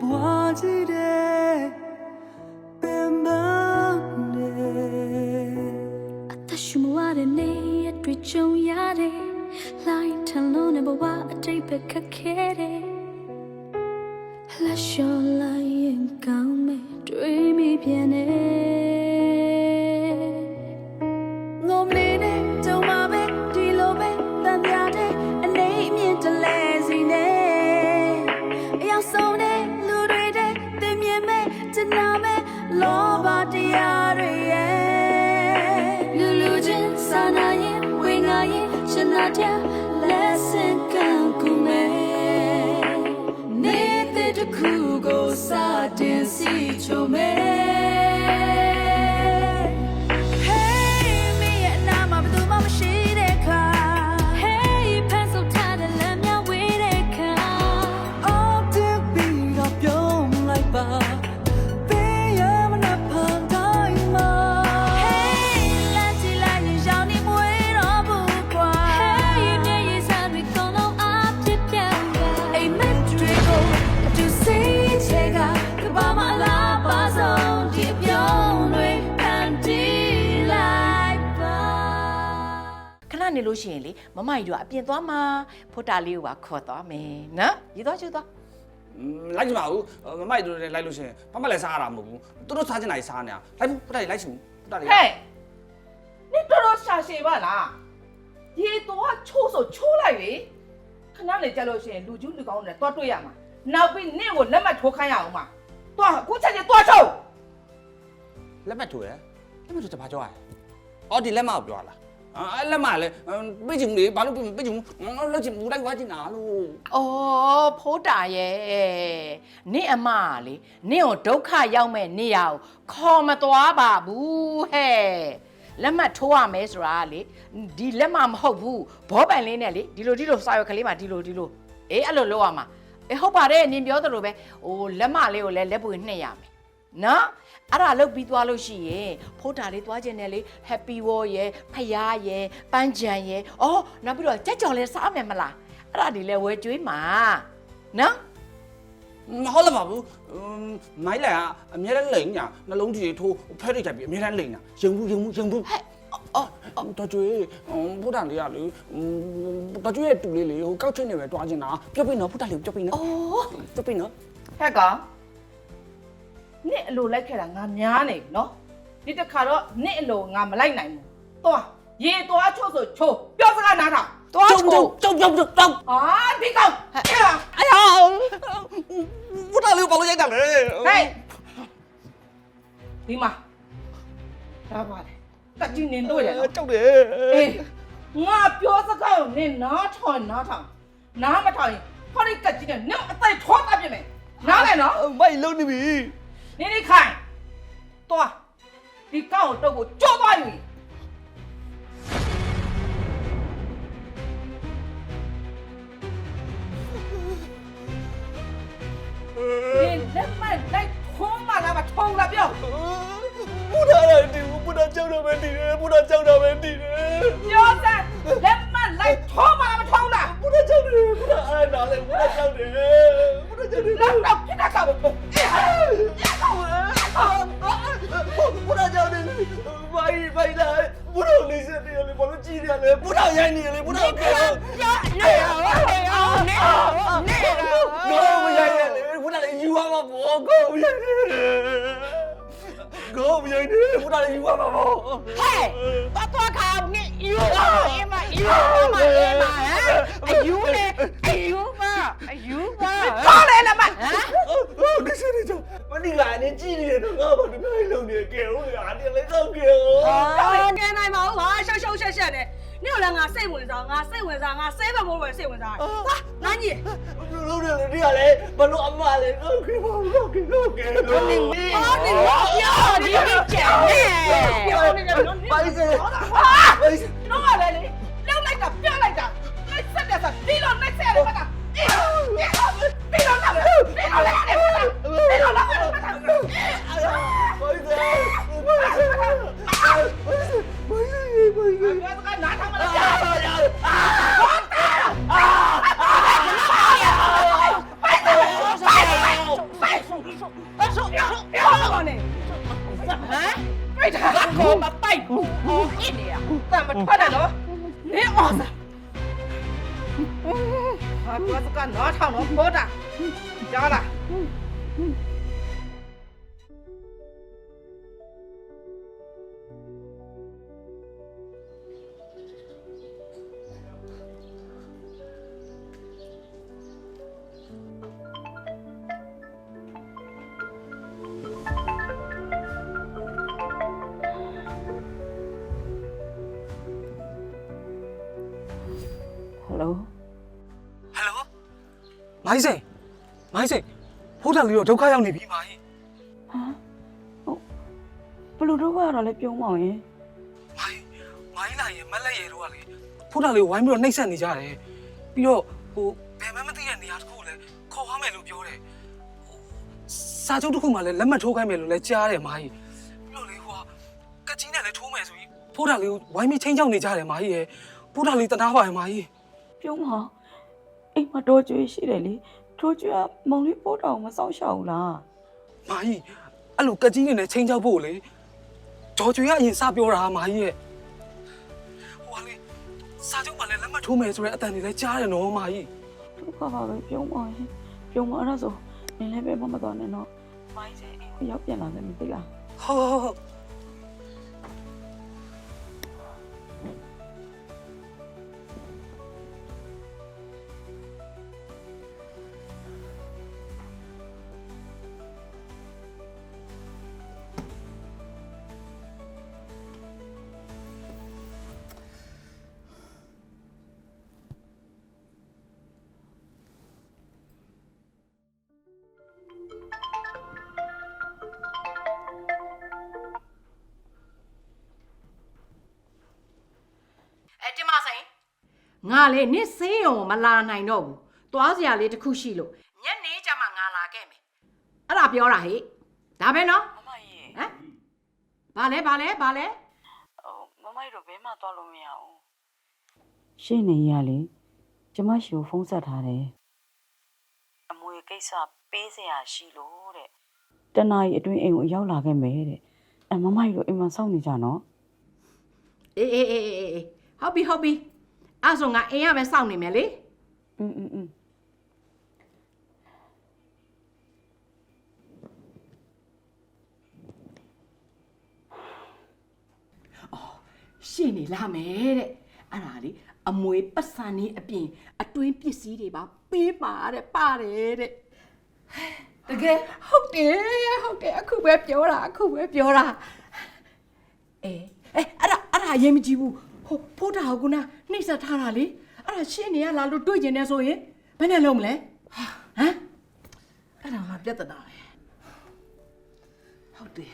ဘွားကြီးတဲ့ပင်မနဲ့အသက်ရှူမရတဲ့နေ့ရက်တွေကြုံရတယ်လိုက်ထန်လုံးနဲ့ဘဝအတိတ်ပဲခက်ခဲတယ်လက်လျှော်လိုက်ရင်ကောင်းမယ်တွေးမိပြန်နေငုံ လို့ရှိရင်လေမမကြီးတို့ကအပြင်သွားမှာဖိုတာလေးကိုပါခေါ်သွားမယ်နော်ရေသွားချူသွား။လိုက်ကြပါဦး။မမိုက်တို့လည်းလိုက်လို့ရှိရင်မမလည်းစားရတာမဟုတ်ဘူး။သူတို့စားချင်တာကြီးစားနေတာ။လိုက်ဘူးပတ္တလေးလိုက်ချင်ဘူးပတ္တလေးဟဲ့နင်တော်တော်ရှာရှည်ပါလားရေတော့ချိုးဆိုချိုးလိုက်လေခဏလေကြလို့ရှိရင်လူကျူးလူကောင်းတွေတွားတွေ့ရမှာနောက်ပြီးနင့်ကိုလက်မှတ်ထိုးခိုင်းရအောင်မှာတွားအခုချက်ချင်းတွားချုပ်လက်မှတ်ထိုးရ။လက်မှတ်ထိုးချင်ဘာကြောရလဲ။အော်ဒီလက်မှတ်ကိုပြောလား။ အဲလက်မှတ်လည်းပြည့်ချင်ဘူးလေဘာလို့ပြည့်ချင်ဘူး။လောက်ချင်ဘူးလိုက်သွားချင်တာလို့အော်ဖိုတာရဲ့နင့်အမကလေနင့်ကိုဒုက္ခရောက်မဲ့နေရကိုခေါ်မသွားပါဘူးဟဲ့လက်မှတ်ထိုးရမယ်ဆိုတာကလေဒီလက်မှတ်မဟုတ်ဘူးဘောပန်လေးနဲ့လေဒီလိုဒီလိုစာရွက်ကလေးမှာဒီလိုဒီလိုအေးအဲ့လိုလုပ်ရမှာအေးဟုတ်ပါတယ်နင်ပြောသလိုပဲဟိုလက်မလေးကိုလည်းလက်ပွေနှိပ်ရမယ်နော် အဲ့ဒါလုတ်ပြီးသွားလို့ရှိရင်ဖိုးတာလေးသွားခြင်းနဲ့လေ happy wall ရယ်ဖယားရယ်ပန်းချံရယ်အော်နောက်ပြီးတော့ကြက်ကြော်လဲစားမယ်မလားအဲ့ဒါဒီလဲဝဲကျွေးမှာနော်မဟုတ်လားပါဘူး။မိုင်းလည်းအများနဲ့လိန်ညာနှလုံးကြီးထိုးဖဲရိတ်ကြပြီးအများနဲ့လိန်ညာ။ရင်ဘူးရင်ဘူးရင်ဘူးဟဲ့အော်အော်တော်ကျွေးဘုဒ္ဓလေးကလေတော်ကျွေးရဲ့တူလေးလေဟိုကောက်ချင်နေပဲတွားချင်တာပြတ်ပြီနော်ဘုဒ္ဓလေးပြတ်ပြီနော်အော်ပြတ်ပြီနော်ဟဲ့ကောင် နင့်အလိုလိုက်ခဲ့တာငါများနေပြီနော်ဒီတစ်ခါတော့နင့်အလိုငါမလိုက်နိုင်ဘူးသွားရေသွားချို့ဆိုချိုးပြောစကားနားထောင်သွားချို့ကျုပ်ကျုပ်ကျုပ်ကျုပ်အာဒီကောင်အဲ့ဒါအဲ့ဒါဘုရားလေးကိုပေါလို့ရိုက်တာလေဟဲ့ဒီမှာဒါပါလေတက်ကြည့်နေတော့ရတယ်ကျုပ်တယ်အေးငါပြောစကားကိုနင်နားထောင်နားထောင်နားမထောင်ရင်ခေါင်းလေးတက်ကြည့်နေနင့်အသက်ထောတတ်ပြင်မယ်နားလဲနော်မိုက်လုံးနေပြီ နင်ဒီခိုင်တွားဒီကောက်ကိုတော့ကိုကြောသွားယူ နေကြည့်နေတယ်တော့ငါဘာလို့နိုင်လုံနေကဲဟိုအာနေလည်းတော့ကဲဟိုအာကဲနိုင်ပါဦးဟာရှောက်ရှောက်ရှက်ရှက်နဲ့နေတော့လည်းငါစိတ်ဝင်စားငါစိတ်ဝင်စားငါဆဲဘမိုးဝင်စိတ်ဝင်စားဟာငါညီလုံးတယ်လေဒီကလည်းဘလို့အမလည်းတော့ကဲဟိုတော့ကဲတော့ကဲလို့အာနေတော့ပြောဒီကကျန်နေပြောနေတော့ပါလိစဟာပါလိစတော့လည်းလေလောက်လိုက်တာပြလိုက်တာလိုက်ဆက်တယ်ဆက်ဒီလိုလိုက်ဆက်ရတယ်ပါတာအေးဒီလိုလိုက်တယ်ဒီလိုလိုက်တယ် 哎呀，不好意思，不好意思，不好意思，不好意思，不好意思，拿他们的枪！哎呀，啊！把脖子给挪长了，包着，行了。 ဖိုးတာလေးတော့ဒုက္ခရောက်နေပြီမိုင်းဘယ်လိုတော့ကတော့လဲပြုံးမောင်ရင်မိုင်းမိုင်းလာရင်မက်လက်ရဲတော့ကလေဖိုးတာလေးကိုဝိုင်းပြီးတော့နှိပ်စက်နေကြတယ်ပြီးတော့ဟိုဘယ်မှမသိတဲ့နေရာတစ်ခုကိုလည်းခေါ်သွားမယ်လို့ပြောတယ်ဟိုစာချုပ်တစ်ခုမှလည်းလက်မှတ်ထိုးခိုင်းမယ်လို့လည်းကြားတယ်မိုင်းပြီးတော့လေဟိုကကကြီးနဲ့လည်းထိုးမယ်ဆိုရင်ဖိုးတာလေးကိုဝိုင်းပြီးချင်းချောက်နေကြတယ်မိုင်းရဲ့ဖိုးတာလေးတနာပါရဲ့မိုင်းပြုံးမောင်အိမ်မှာတော့ကျွေးရှိတယ်လေ တော့ကျွေးကမုံလေးပို့တော်မဆောင်ရှောက်ဘူးလားမာကြီးအဲ့လိုကက်ကြီးနေနဲ့ချင်းချောက်ဖို့လေဂျော်ကျွေကအရင်စပြောတာမာကြီးရဲ့ဟိုကလေစာချုပ်မှလည်းလက်မှတ်ထိုးမယ်ဆိုတဲ့အတန်တွေလည်းကြားတယ်နော်မာကြီးဒုက္ခပါပဲပြုံးမောင်ရင်ပြုံးမောင်အဲ့ဒါဆိုနင်းလည်းပဲမမတော်နဲ့တော့မိုင်းစဲအိမ်ကိုရောက်ပြန်လာတယ်မသိလားဟောအဲ ငါလေနစ်ဆေးရုံမလာနိုင်တော့ဘူးသွားစရာလေးတစ်ခုရှိလို့ညနေကျမှငါလာခဲ့မယ်အဲ့ဒါပြောတာဟိဒါပဲနော်မမကြီးဟမ်ဘာလဲဘာလဲဘာလဲဟိုမမကြီးတော့ဘဲမှသွားလို့မရဘူးရှင်းနေရလေကျမရှိကိုဖုန်းဆက်ထားတယ်အမွေကိစ္စပေးစရာရှိလို့တဲ့တနားရီအတွင်းအိမ်ကိုရောက်လာခဲ့မယ်တဲ့အမမကြီးတို့အိမ်မှာစောင့်နေကြနော်အေးအေးအေးအေးအေးဟုတ်ပြီဟုတ်ပြီ အဲ့ဆိုငါအိမ်ရမယ်စောင့်နေမယ်လေ อืมอืมอืม ရှင်းနေလာမယ်တဲ့အဲ့ဒါလေအမွေပတ်စံနေအပြင်အတွင်းပစ္စည်းတွေပါပေးပါတဲ့ပါတယ်တဲ့တကယ်ဟုတ်တယ်ဟုတ်တယ်အခုပဲပြောတာအခုပဲပြောတာအေးအဲအဲ့ဒါအဲ့ဒါရေးမကြည့်ဘူး ဟိုဖိုးတာကကနှိမ့်ဆက်ထားတာလေအဲ့ဒါရှင်းနေရလားလို့တွေးကျင်နေဆိုရင်ဘယ်နဲ့လုံးမလဲဟမ်အဲ့ဒါမှပြဿနာပဲဟုတ်တယ်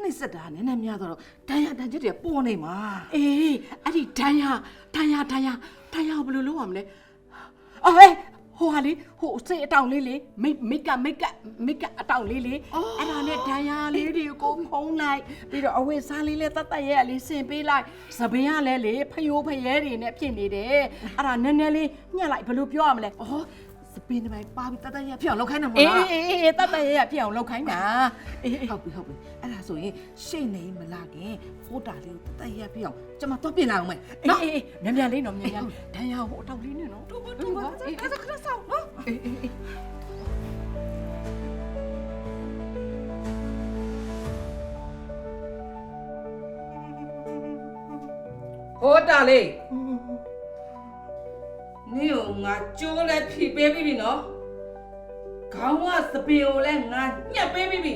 နှိမ့်ဆက်တာနည်းနည်းများတော့တန်ရတန်ချက်တွေပေါ်နေမှာအေးအဲ့ဒီဒိုင်ယာဒိုင်ယာဒိုင်ယာဒိုင်ယာကိုဘယ်လိုလုပ်ရမလဲအော်ဟဲ့ ဟိုဟာလေဟိုစိတ်အတောင်လေးလေမိတ်မိတ်ကမိတ်ကမိတ်ကအတောင်လေးလေအဲ့ဒါနဲ့ဒိုင်ယာလေးတွေကိုဖုံးလိုက်ပြီးတော့အဝတ်စားလေးလေးတတ်တတ်ရဲ့လေးဆင်ပေးလိုက်သပင်ကလည်းလေဖယိုးဖယဲတွေနဲ့ဖြစ်နေတယ်အဲ့ဒါနည်းနည်းလေးညှက်လိုက်ဘယ်လိုပြောရမလဲအော် စပင်းတစ်ပိုင်းပါပြီးတတ်တတ်ရဖြစ်အောင်လုပ်ခိုင်းတယ်မအေးလားအေးအေးတတ်တတ်ရဲ့ဖြစ်အောင်လုပ်ခိုင်းတာအေးအေးဟုတ်ပြီဟုတ်ပြီအဲ့ဒါဆိုရင်ရှေ့နေမလာခင်ဖိုးတာလေးကိုတတ်တတ်ရဖြစ်အောင်ကျွန်မတော့ပြင်လာအောင်မယ်နော်နော်အေးအေးမြန်မြန်လေးနော်မြန်မြန်ဒိုင်ယာကိုအတောင်လေးနဲ့နော်တို့တို့ပါအဲ့ဒါခဏဆောက်နော်အေးအေးအေးဟိုတာလေးန င်းကိုငါကြိုးလဲဖြီပေးပြီးပြီနော်ခေါင်းကစပင်ကိုလဲငါညှက်ပေးပြီးပြီ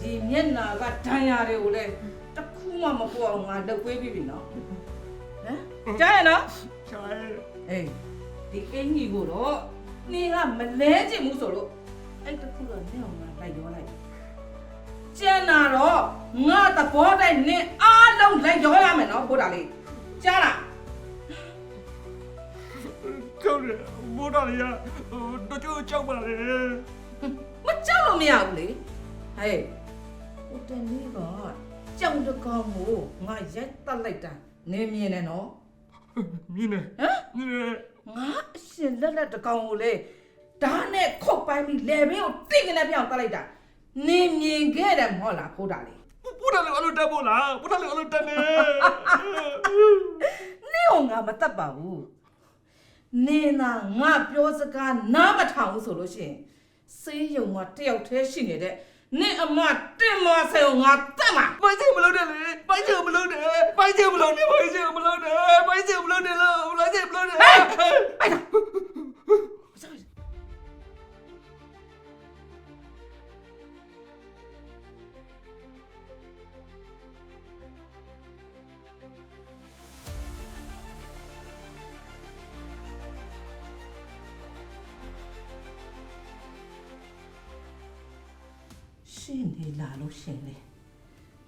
ဒီမျက်နာကဒဏ်ရာတွေကိုလဲတစ်ခုမှမပေါ်အောင်ငါလုပ်ပေးပြီးပြီနော်ဟမ်ကြားရနော်ကြားရအေးဒီအင်ကြီးကိုတော့နင်းကမလဲချင်ဘူးဆိုလို့အဲ့တစ်ခုတော့နင်းအောင်ငါလိုက်ရောလိုက်ကျန်တာတော့ငါသဘောတိုင်းနင်းအားလုံးလိုက်ရောရမယ်နော်ဘိုးတာလေးကြားလား ကြောက်တယ်မိုးတာလေးကတော့ကြောက်ကြောက်ပါလေမကြောက်လို့မရဘူးလေဟဲ့ဟိုတနေ့ကကြောင်တကောင်ကိုငါရိုက်တက်လိုက်တာနင်းမြင်တယ်နော်မြင်နေဟမ်မြင်နေငါအရှင်လက်လက်တကောင်ကိုလေဓာတ်နဲ့ခုတ်ပိုင်းပြီးလေဘင်းကိုတိတ်ကနေပြောင်းတက်လိုက်တာနင်းမြင်ခဲ့တယ်မဟုတ်လားဖိုးတာလေဘုရားလည်းအလိုတက်ဖို့လားဘုရားလည်းအလိုတက်နေနင့်ကိုငါမတတ်ပါဘူး နင်းသာငါပြောစကားနားမထောင်ဘူးဆိုလို့ရှိရင်စေးရုံမှာတယောက်တည်းရှိနေတဲ့နင့်အမတင်မဆဲကိုငါတတ်မှာပိုင်ချင်မလို့တယ်လေပိုင်ချင်မလို့တယ်ပိုင်ချင်မလို့တယ်ပိုင်ချင်မလို့တယ်ပိုင်ချင်မလို့တယ်လို့ပိုင်ချင်မလို့တယ်အဲ့ဒါ ရှင်းနေလာလို့ရှင်းလေ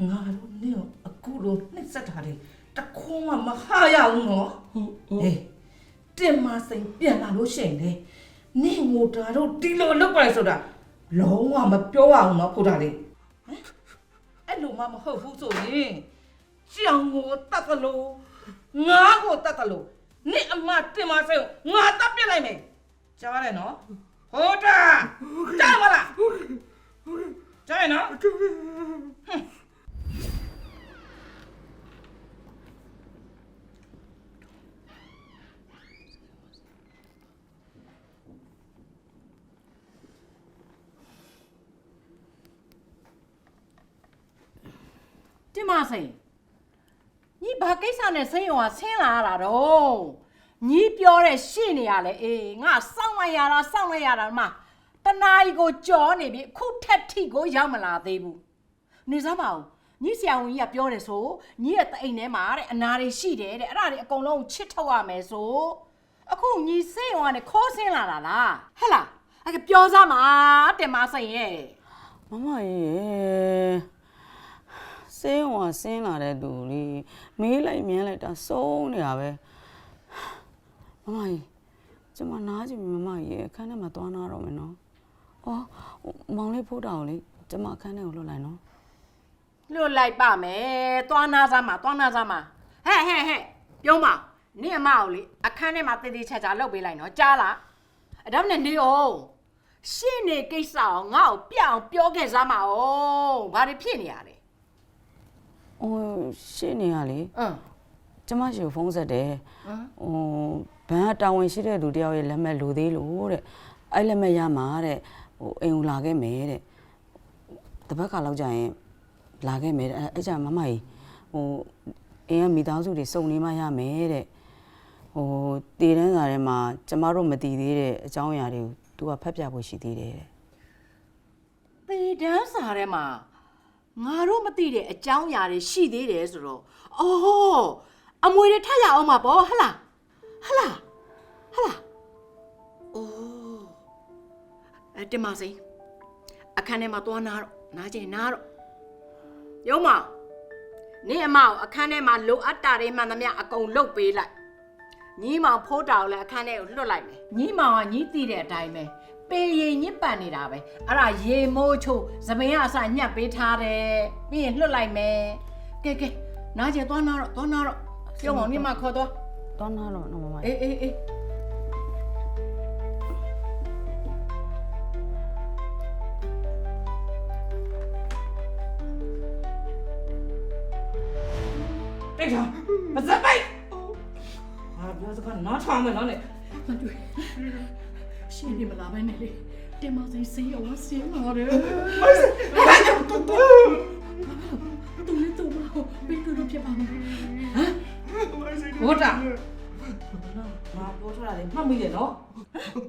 ငါတို့နင့်ကိုအခုလိုနှိမ့်ဆက်တာတွေတခွန်းမှမဟာရဘူးနော်ဟေးတင်မစိန်ပြန်လာလို့ရှင်းလေနင့်ငိုတာတို့ဒီလိုလုပ်ပါလေဆိုတာလုံးဝမပြောရအောင်နော်ဖုတာလေးဟမ်အဲ့လိုမှမဟုတ်ဘူးဆိုရင်ကြောင်ကိုတတ်ကလို့ငါကိုတတ်ကလို့နင့်အမတင်မစိန်ကိုငါတတ်ပြစ်လိုက်မယ်ကြားရတယ်နော်ဟုတ်တာကြားမလား ကြားရနော်တင်မစိန်ညီဘာကိစ္စနဲ့စိန်ရောဆင်းလာရတာတော့ညီပြောတဲ့ရှေ့နေရလဲအေးငါစောင့်လိုက်ရတာစောင့်လိုက်ရတာမှတ နာ ਈ ကိုကြောနေပြီအခုထက်ထိကိုရောက်မလာသေးဘူးနေစမ်းပါဦးညီဆရာဝန်ကြီးကပြောတယ်ဆိုညီရဲ့တအိမ်ထဲမှာတဲ့အနာတွေရှိတယ်တဲ့အဲ့ဒါတွေအကုန်လုံးချစ်ထုတ်ရမယ်ဆိုအခုညီစိန်ရောကနေခိုးဆင်းလာတာလားဟဲ့လားအဲ့ကပြောစမ်းပါတင်မစိန်ရဲ့မမရေစင်းဝါဆင်းလာတဲ့သူလေးမေးလိုက်မြန်းလိုက်တာစိုးနေတာပဲမမကြီးကျမနားကြည့်ပြီမမကြီးအခန်းထဲမှာသွားနာတော့မယ်နော်။ အော်ဟိုမောင်လေးဖိုးတောင်လေးကျမအခန်းထဲကိုလွတ်လိုက်နော်လွတ်လိုက်ပါမယ်သွားနာစားမှာသွားနာစားမှာဟဲ့ဟဲ့ဟဲ့ပြုံးပါနင့်အမအောင်လေအခန်းထဲမှာတည်တည်ချာချာလုပ်ပေးလိုက်နော်ကြားလားအဲ့ဒါနဲ့နေအောင်ရှင်းနေကိစ္စအောင်ငါ့ကိုပြအောင်ပြောခဲ့စမ်းပါအောင်ဘာတွေဖြစ်နေရလဲ။အိုးရှင်းနေရလေအင်းကျမရှိကိုဖုန်းဆက်တယ်ဟမ်ဟိုဘန်ကတာဝန်ရှိတဲ့လူတယောက်ရဲ့လက်မှတ်လိုသေးလို့တဲ့အဲ့လက်မှတ်ရမှာတဲ့ ဟိုအိမ်ကိုလာခဲ့မယ်တဲ့တပတ်ခါလောက်ကြာရင်လာခဲ့မယ်တဲ့အဲ့အဲ့ကြမမကြီးဟိုအိမ်ကမိသားစုတွေစုံနေမှရမယ်တဲ့ဟိုတည်တန်းစာထဲမှာကျမတို့မတည်သေးတဲ့အကြောင်းအရာတွေကိုသူကဖတ်ပြဖို့ရှိသေးတယ်တဲ့သေတန်းစာထဲမှာငါတို့မသိတဲ့အကြောင်းအရာတွေရှိသေးတယ်ဆိုတော့အော်အမွေတွေထပ်ရအောင်မှာပေါ့ဟဟလားဟဟလားဟဟလားအိုး အဲ့တင်မစိန်အခန်းထဲမှာသွားနာတော့နားကျင်နားတော့ရုံးမနေအမကိုအခန်းထဲမှာလိုအပ်တာတွေမှန်သမျှအကုန်လုပ်ပေးလိုက်ညီမောင်ဖိုးတာကိုလည်းအခန်းထဲကိုလွှတ်လိုက်မယ်ညီမောင်ကညီသိတဲ့အတိုင်းပဲပေရင်ညစ်ပန်နေတာပဲအဲ့ဒါရေမိုးချိုးသပင်ကအစညက်ပေးထားတယ်ပြီးရင်လွှတ်လိုက်မယ်ကဲကဲနားကျင်သွားနာတော့သွားနာတော့ရုံးမောင်ညီမခေါ်သွားတော့နာတော့နော်မမကြီးအေးအေးအေး တိတ်တာမစပ်ပိုက်ဟာပြောစကားနားထောင်မယ်နော်လေမတွေ့ရှင်းနေမလားပဲနဲ့လေတင်မစိန်စေးရောဆင်းလာတယ်တူနေတူမဟုတ်ဘယ်လိုဖြစ်ပါမလဲဟုတ်တာငါပြောထားတာလေမှတ်မိတယ်နော်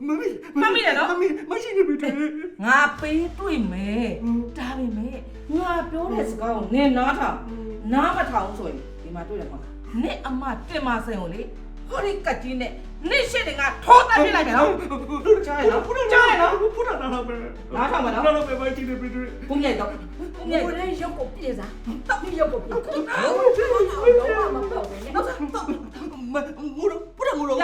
မမီမှတ်မိတယ်နော်မမီမရှိနေပြီတဲ့ငါပေးတွေ့မယ်ဒါပေမဲ့ငါပြောတဲ့စကားကိုနင်နားထောင်နားမထောင်ဆိုရင်ဒီ မှာတွေ့တယ်မဟုတ်လားနင့်အမတင်မဆိုင်ကိုလေဟိုဒီကတ်ကြီးနဲ့နင့်ရှစ်တင်ကထိုးတက်ပြလိုက်တယ်နော်ဖုတ်ချရနော်ဖုတ်ချရနော်ဖုတ်တော့တော့ပဲနားထောင်ပါနော်တော့တော့ပဲပဲကြည့်နေပြီတွေ့ကိုမြိုက်တော့ကိုမြိုက်ကိုလည်းရုပ်ကိုပြေစားတော့ပြီးရုပ်ကိုပြေကိုတော့တော့မပေါ့ဘူးနော်တော့မူရပူရမူရ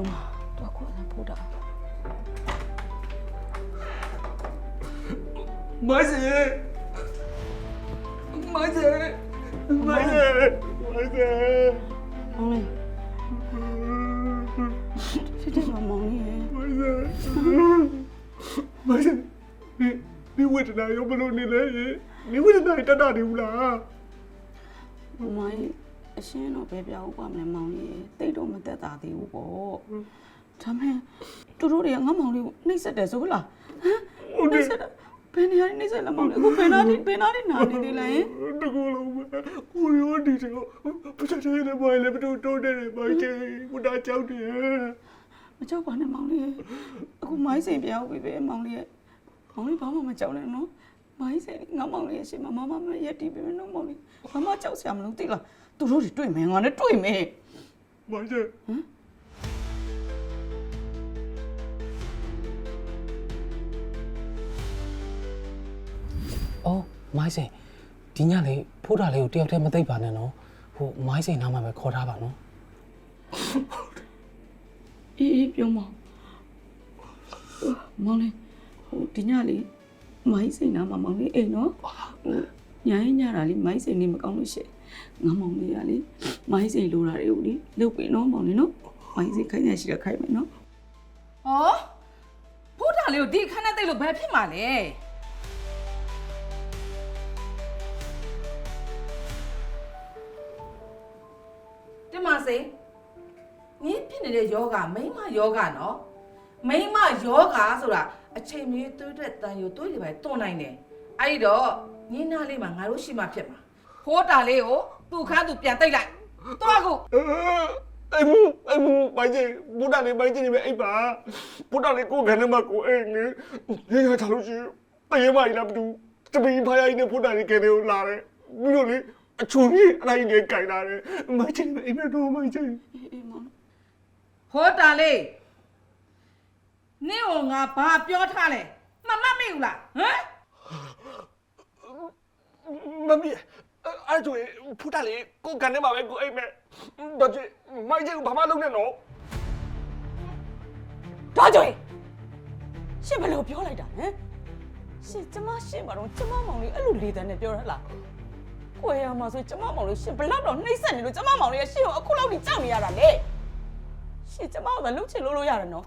ပြုံးတော့ကိုလည်းဖိုးတာမိုင်းစေမိုင်းစေမိုင်းစေမိုင်းစေမောင်လေးဖြစ်တယ်မမောင်လေးမိုင်းစေမိုင်းစေဒီဝိတ္တနာရောဘလို့နေလဲဒီဝိတ္တနာတတ်တာနေဘူးလားမောင်လေးအရှင်းတော့ပဲပြောက်ပါမလဲမောင်လေး တိတ်တော့မသက်သာသေးဘူးပေါ့ဒါမဲ့သူတို့တွေကငါမောင်လေးကိုနှိပ်စက်တယ်ဆိုလားဟမ်နှိပ်စက်တာဘယ်နေရာနှိပ်စက်လဲမောင်လေးအခုဘယ်နာနေဘယ်နာနေနာနေသေးလဲတကူလုံးပဲကိုရောဒီတော့ပစတဲ့နေမိုင်းလေဘလို့တိုးတယ်မိုင်းချေဘုရားကြောက်တယ်မကြောက်ပါနဲ့မောင်လေးအခုမိုင်းစိန်ပြောက်ပြီပဲမောင်လေးရဲ့မောင်လေးဘာမှမကြောက်နဲ့နော်မိုင်းစိန်ငါမောင်လေးရဲ့ရှင်မမမမရက်တီးပြီနော်မောင်လေးဘာမှကြောက်စရာမလိုသိလားသူတို့တွေတွေ့မယ်ငါနဲ့တွေ့မယ် မိုင်းချေအော်မိုင်းစင်ဒီညလေးဖိုးတာလေးကိုတယောက်တည်းမသိပ်ပါနဲ့နော်ဟိုမိုင်းစင်နားမှာပဲခေါ်ထားပါနော်အေးအေးပြုံးမောင်မောင်လေးဟိုဒီညလေးမိုင်းစိန်နာမမောင်လေးအိမ်နော်ဟိုညာရင်ညတာလေးမိုင်းစိန်နေမကောင်းလို့ရှင့် ငါမောင်လေးကလေမိုင်းစိန်လိုတာတွေကိုလေလုတ်ပြီနော်မောင်လေးနော်မိုင်းစိန်ခိုင်းရရှိရခိုင်းမယ်နော်ဟောဖုတ်တာလေးကိုဒီခန်းနဲ့တိတ်လို့ဘယ်ဖြစ်မှာလဲတင်မစေနင်းဖြစ်နေတဲ့ယောဂမိမယောဂနော်မိမယောဂဆိုတာအချိန်မီတွေးတဲ့တန်ရိုတွေးတွေပဲတွန်းနိုင်တယ်အဲ့ဒီတော့နင်းနာလေးမှာငါတို့ရှိမှဖြစ်မှာ ဖိုးတာလေးကိုသူ့ခန်းသူပြန်တိတ်လိုက်တော့ခုအဲ့မအဲ့မမိုင်းစင်ဖိုးတာလေးမိုင်းစင်နေပဲအိပ်ပါဖိုးတာလေးကိုခန်းထဲမှာကိုအိမ်နေရရထားလို့ရှိတရေမကြီးလားမတူတပင်းဖားရည်နဲ့ဖိုးတာလေးကဲတယ်ကိုလာတယ်ပြီးတော့လေအချုံကြီးအဲ့ဒါကြီးနဲ့ကြိုင်လာတယ်မိုင်းစင်ပဲအိမ်မတော့မိုင်းစင်အေးအေးမောင်ဟောတာလေးနင့်ကိုငါဘာပြောထားလဲမမတ်မိဘူးလားဟမ်မမီ အဲ့ဒါဖူတာလေကိုကန်နေမှာပဲကိုအိမ်မဲ့တော့ချင်မိုင်းချင်ဘာမှလုပ်နေတော့တော့ကြွေရှင်ဘယ်လိုပြောလိုက်တာဟမ်ရှင်ကျမရှင်မတော့ကျမမောင်လေးအဲ့လိုလေတန်းနဲ့ပြောရလားကိုရမှာဆိုကျမမောင်လေးရှင်ဘလောက်တော့နှိမ့်ဆက်နေလို့ကျမမောင်လေးကရှင်ကိုအခုလောက်ကြီးကြောက်နေရတာလေရှင်ကျမကလှုပ်ချင်လို့လို့ရတယ်နော်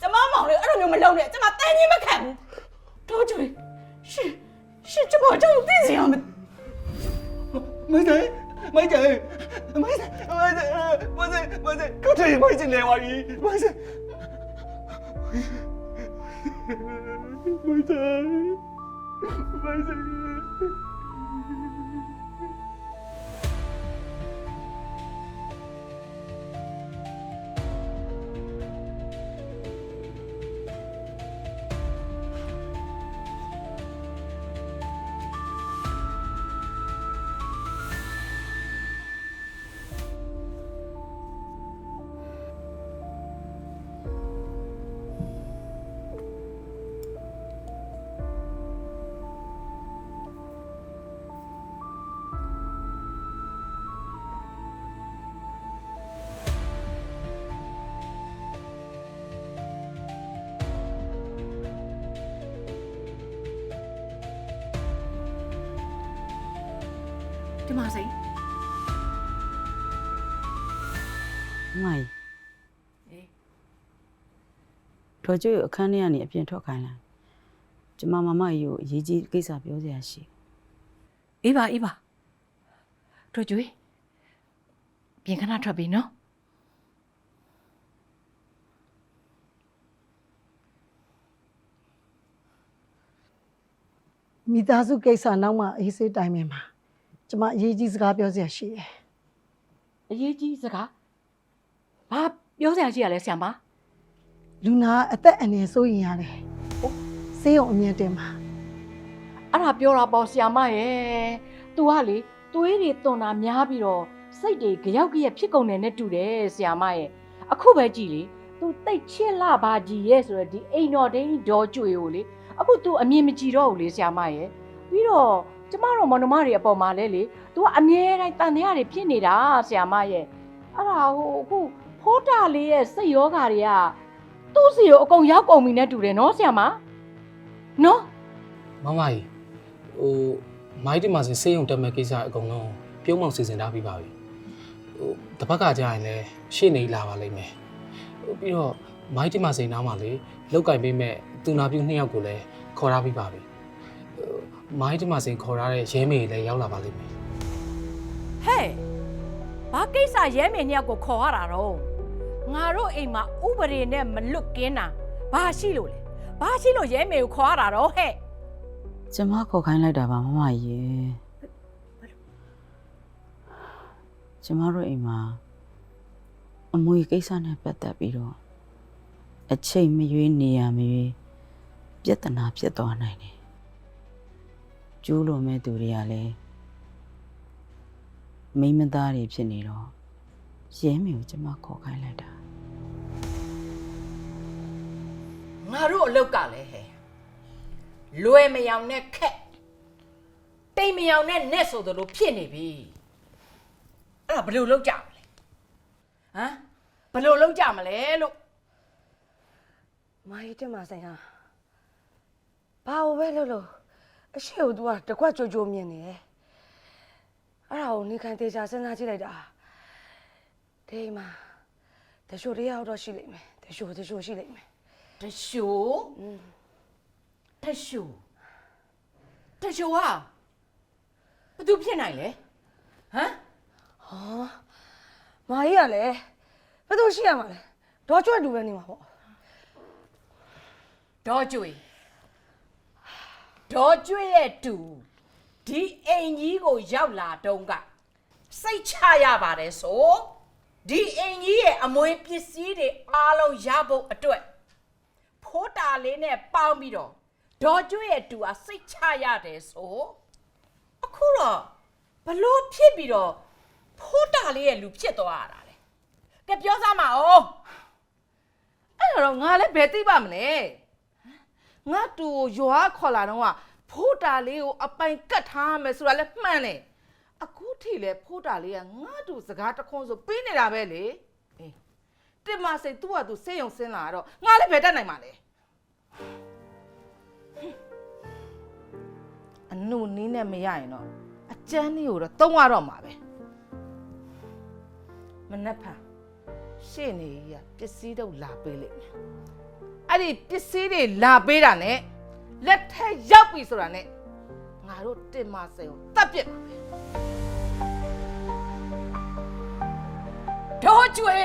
ကျမမောင်လေးအဲ့လိုမျိုးမလုပ်နဲ့ကျမတန်ကြီးမခံဘူးတော့ကြွေရှင်ရှင်ကျမအကြောင်းသိစီအောင်မ မိုင်းချင်မိုင်းချင်မိုင်းချင်မိုင်းချင်မိုင်းချင်မိုင်းချင်ကိုတေးမိုင်းချင်နေပါပြီမိုင်းချင်မိုင်းချင်မိုင်းချင် မစိန်မိုင်အေးထော်ကျွေးကိုအခန်းထဲကနေအပြင်ထွက်ခိုင်းလိုက်ကျမမမကြီးကိုအရေးကြီးကိစ္စပြောစရာရှိအေးပါအေးပါထွက်ကြွေးပြင်ခဏထွက်ပြီနော်မိသားစုကိစ္စနောက်မှအေးဆေးတိုင်ပင်ပါ ကျမအရေးကြီးစကားပြောစရာရှိတယ် အရေးကြီးစကားဘာပြောစရာရှိရလဲဆရာမ လူနာအသက်အန္တရာယ်စိုးရင်ရတယ်ဟုတ်ဆေးရုံအမြင်တင်ပါ အဲ့ဒါပြောတာပေါ့ဆရာမရဲ့ तू ကလေသွေးတွေသွန်တာများပြီးတော့စိတ်တွေကြောက်ကြက်ဖြစ်ကုန်တယ်နဲ့တူတယ်ဆရာမရဲ့အခုပဲကြည်လေ तू တိတ်ချစ်လာပါကြီးရဲ့ဆိုတော့ဒီအိမ်တော်ဒင်းဒေါ်ကျွေကိုလေအခု तू အမြင်မကြည့်တော့ဘူးလေဆရာမရဲ့ပြီးတော့ ကျမတို့မောင်နှမတွေအပေါ်မှာလဲလေ तू ကအမြဲတမ်းတန်တရားတွေဖြစ်နေတာဆရာမရဲ့အဲ့ဒါဟိုအခုဖိုးတာလေးရဲ့စိတ်ယောဂါတွေကသူ့စီကိုအကုန်ရောက်ကုန်ပြီနဲ့တူတယ်နော်ဆရာမနော်မမကြီးဟိုမိုင်းတီမာစင်စေးရုံတက်မဲ့ကိစ္စအကုန်လုံးပြုံးမောင်စီစဉ်ထားပြီးပါပြီဟိုတစ်ပတ်ကကြာရင်လည်းရှေ့နေလာပါလိမ့်မယ်ဟိုပြီးတော့မိုင်းတီမာစင်နားမှာလေလောက်ကင်ပေးမဲ့သူနာပြုနှစ်ယောက်ကိုလည်းခေါ်ထားပြီးပါပြီဟို မိုင်းတီမာစင်ခေါ်ထားတဲ့ရဲမေလည်းရောက်လာပါလိမ့်မယ်ဟဲ့ဘာကိစ္စရဲမေညောက်ကိုခေါ်ရတာတော့ငါတို့အိမ်မှာဥပဒေနဲ့မလွတ်ကင်းတာဘာရှိလို့လဲဘာရှိလို့ရဲမေကိုခေါ်ရတာတော့ဟဲ့ကျမခေါ်ခိုင်းလိုက်တာပါမမရေကျမတို့အိမ်မှာအမွေကိစ္စနဲ့ပတ်သက်ပြီးတော့အချိန်မရွေးနေရမရွေးပြဿနာဖြစ်သွားနိုင်တယ် ကျူးလွန်မဲ့သူတွေကလည်းမိန်းမသားတွေဖြစ်နေတော့ရဲမေကိုကျမခေါ်ခိုင်းလိုက်တာငါတို့အလောက်ကလည်းဟဲ့လွယ်မယောင်နဲ့ခက်တိမ်မယောင်နဲ့နဲ့ဆိုသလိုဖြစ်နေပြီအဲ့ဒါဘယ်လိုလုပ်ကြမလဲဟမ်ဘယ်လိုလုပ်ကြမလဲလို့မာကြီးတက်မှာဆိုင်ဟာဘာလို့ပဲလို့လို့ အရှိကို तू ကတကွက်ကြိုကြိုမြင်နေတယ်အဲ့ဒါကိုနေခံသေးချာစဉ်းစားကြည့်လိုက်တာဒီမှာတရှိုတယောက်တော့ရှိလိမ့်မယ်တရှိုတရှိုရှိလိမ့်မယ်တရှိုးတရှိုးတရှိုးဟာဘာသူဖြစ်နိုင်လဲဟမ်ဟောမာကြီးကလည်းဘယ်သူရှိရမှာလဲဒေါ်ကျွတ်တူပဲနေမှာပေါ့ဒေါ်ကျွေ ဒေါ်ကျွေရဲ့တူဒီအိမ်ကြီးကိုရောက်လာတုန်းကစိတ်ချရပါတယ်ဆိုဒီအိမ်ကြီးရဲ့အမွေပစ္စည်းတွေအားလုံးရဖို့အတွက်ဖိုးတာလေးနဲ့ပေါင်းပြီးတော့ဒေါ်ကျွေရဲ့တူဟာစိတ်ချရတယ်ဆိုအခုတော့ဘလို့ဖြစ်ပြီးတော့ဖိုးတာလေးရဲ့လူဖြစ်သွားရတာလေကဲပြောစမ်းပါဦးအဲ့တော့ငါလည်းဘယ်သိပါမလဲ ငါတူကိုရွာခေါ်လာတော့ကဖိုးတာလေးကိုအပိုင်ကတ်ထားမယ်ဆိုတာလည်းမှန်တယ်အခုထိလေဖိုးတာလေးကငါတူစကားတစ်ခွန်းဆိုပြီးနေတာပဲလေအေးတင်မစိတ်သူ့ဟာသူစေးရုံစင်းလာတော့ငါလည်းဘယ်တတ်နိုင်မှာလဲအနုနီးနဲ့မရရင်တော့အကျန်းလေးကိုတော့တုံးရတော့မှာပဲမနှက်ဖန်ရှေ့နေကြီးကပစ္စည်းတော့လာပေးလိမ့်မယ် အဲ့ဒီပစ္စည်းတွေလာပေးတာ ਨੇ လက်ထက်ရောက်ပြီဆိုတာ ਨੇ ငါတို့တင်မစိန်ကိုတတ်ပြစ်မှာပဲဒေါ်ကျွေ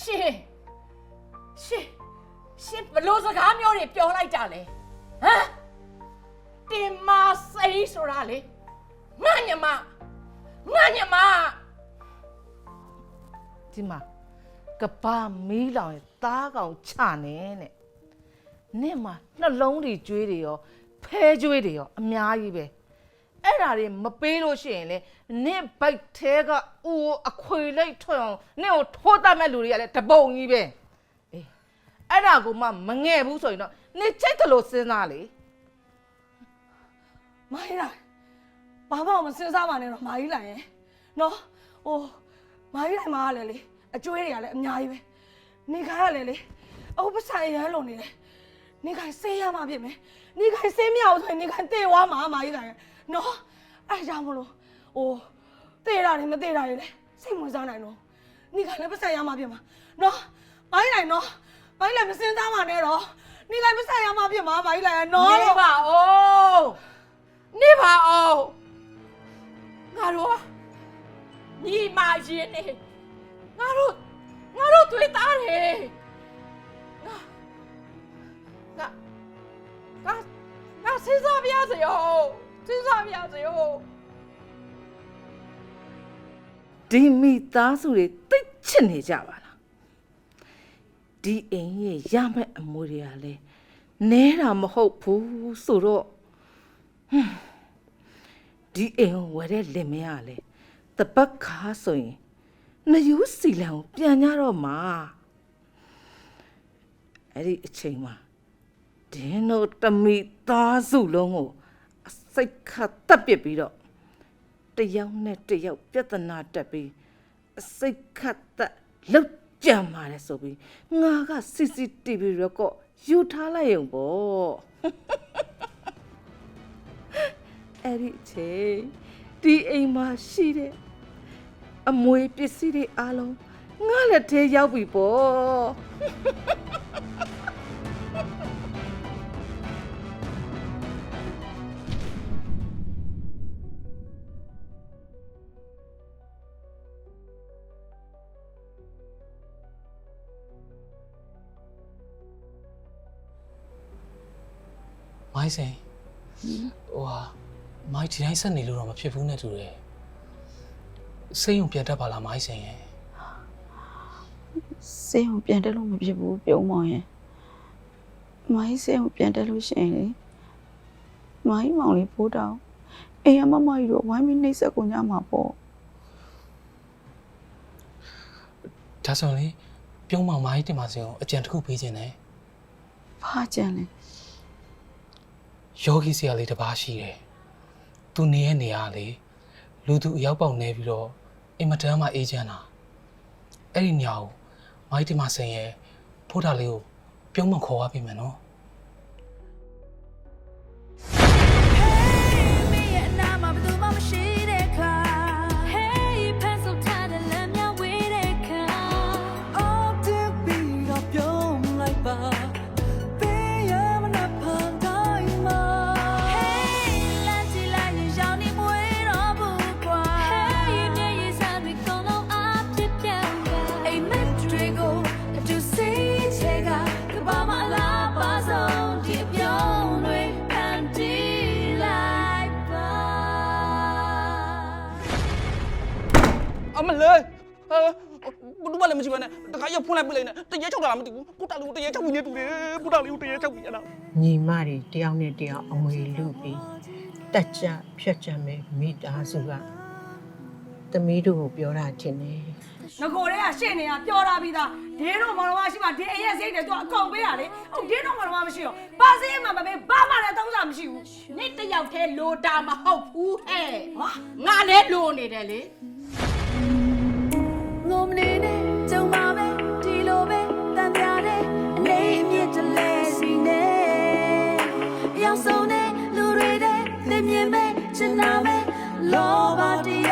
ရှင်ရှင်ရှင်ဘလို့စကားမျိုးတွေပြောလိုက်ကြလဲဟမ်တင်မစိတ်ဆိုတာလေငါညမငါညမဒီမှာ ကဘာမီးလောင်ရင်သားကောင်ချနေနဲ့နဲ့မှာနှလုံးတွေကျွေးတွေရောဖဲကျွေးတွေရောအများကြီးပဲအဲ့ဒါတွေမပေးလို့ရှိရင်လေနဲ့ဘိုက်သေးကဦးအခွေလိုက်ထွက်အောင်နဲ့ကိုထိုးတတ်မဲ့လူတွေကလည်းတပုံကြီးပဲအေးအဲ့ဒါကိုမှမငဲ့ဘူးဆိုရင်တော့နေချိတ်တယ်လို့စဉ်းစားလေမာကြီးလာဘာမှမစဉ်းစားပါနဲ့တော့မာကြီးလာရင်နော်ဟိုမာကြီးလိုက်မှာကလည်းလေ အကျွေးတွေကလည်းအများကြီးပဲနေခိုင်းရလည်းလေအခုပတ်ဆိုင်ရမ်းလုံနေတယ်နေခိုင်းဆေးရမှာဖြစ်မယ်နေခိုင်းဆေးမရဘူးဆိုရင်နေခိုင်းတေဝါမှာမာကြီးလာရင်နော်အဲ့ဒါကြောင့်မလို့ဟိုတေတာတွေမတေတာတွေလေစိတ်ဝင်စားနိုင်တော့နေခိုင်းလည်းပတ်ဆိုင်ရမှာဖြစ်မှာနော်မာကြီးလိုက်နော်မာကြီးလိုက်မစဉ်းစားပါနဲ့တော့နေခိုင်းပတ်ဆိုင်ရမှာဖြစ်မှာမာကြီးလိုက်ရနော်နေလို့ပါဦးနေပါဦးငါတို့ကညီမရင်နေ ငါတို့ငါတို့တွေ့သားတယ်ငါငါငါငါစဉ်းစားပြစေရောစဉ်းစားပြစေရောဒီမိသားစုတွေတိတ်ချစ်နေကြပါလားဒီအိမ်ရဲ့ရမယ့်အမွေတွေကလည်းနဲတာမဟုတ်ဘူးဆိုတော့ဟွန်းဒီအိမ်ကိုဝယ်တဲ့လင်မယားကလည်းတပတ်ခါဆိုရင် နယူးစီလန်ကိုပြန်ကြတော့မှာအဲ့ဒီအချိန်မှာဒင်းတို့တမိသားစုလုံးကိုအစိတ်ခတ်တက်ပစ်ပြီးတော့တယောက်နဲ့တယောက်ပြဿနာတက်ပြီးအစိတ်ခတ်သက်လောက်ကြံပါတယ်ဆိုပြီးငါက CCTV ရကော့ယူထားလိုက်ရုံပေါ့အဲ့ဒီအချိန်ဒီအိမ်မှာရှိတဲ့ အမွေပစ္စည်းတွေအားလုံးငါလက်ထဲရောက်ပြီပေါ့မိုင်းစင်ဟိုဟာမိုင်းဒီတိုင်းဆက်နေလို့တော့မဖြစ်ဘူးနဲ့တူတယ် စိတ်ုံပြန်တတ်ပါလားမိုင်းစင်ရဲ့စေးအောင်ပြန်တက်လို့မဖြစ်ဘူးပြုံးမောင်ရဲ့မိုင်းစေးအောင်ပြန်တက်လို့ရှိရင်လေမိုင်းမောင်လေးဖိုးတောင်အိမ်အမမကြီးတို့ဝိုင်းပြီးနှိမ့်ဆက်ကုန်ကြမှာပေါ့ဒါဆိုရင်လေပြုံးမောင်မိုင်းတင်ပါစင်ကိုအကြံတစ်ခုပေးခြင်းနဲ့ဘာကြံလဲယောဂီဆရာလေးတစ်ပါးရှိတယ်သူနေရဲ့နေရာလေလူသူအရောက်ပေါက်နေပြီးတော့ အင်မတန်မှအေးချမ်းတာအဲ့ဒီညောင်မိုင်းတင်ပါစင်ရဲ့ဖိုးတာလေးကိုပြုံးမခေါ်ရပေးမယ်နော် ဘယ်သူမှလည်းမရှိပါနဲ့တခါရောက်ဖွင့်လိုက်ပြလိုက်နဲ့တရေချောက်တာလားမသိဘူးကိုတာလူကိုတရေချောက်ပြီးနေတူတယ်ကိုတာလူကိုတရေချောက်ပြီးရတာညီမတွေတယောက်နဲ့တယောက်အမွေလူပြီးတက်ကြဖြတ်ကြမယ်မိသားစုကသမီးတို့ကိုပြောတာတင်တယ်ငကိုတွေကရှင့်နေတာပြောတာပြီးသားဒင်းတို့မောင်တော်မရှိမှဒီအရက်စိတ်တွေသူအကုန်ပေးရလေဟုတ်ဒင်းတို့မောင်တော်မရှိတော့ပါစေးမှမပေးဘာမှလည်းသုံးစားမရှိဘူးနေ့တစ်ယောက်တည်းလိုတာမဟုတ်ဘူးဟဲ့ငါလည်းလိုနေတယ်လေငုံနေနဲ့ ချင်နာမဲလောဘတရား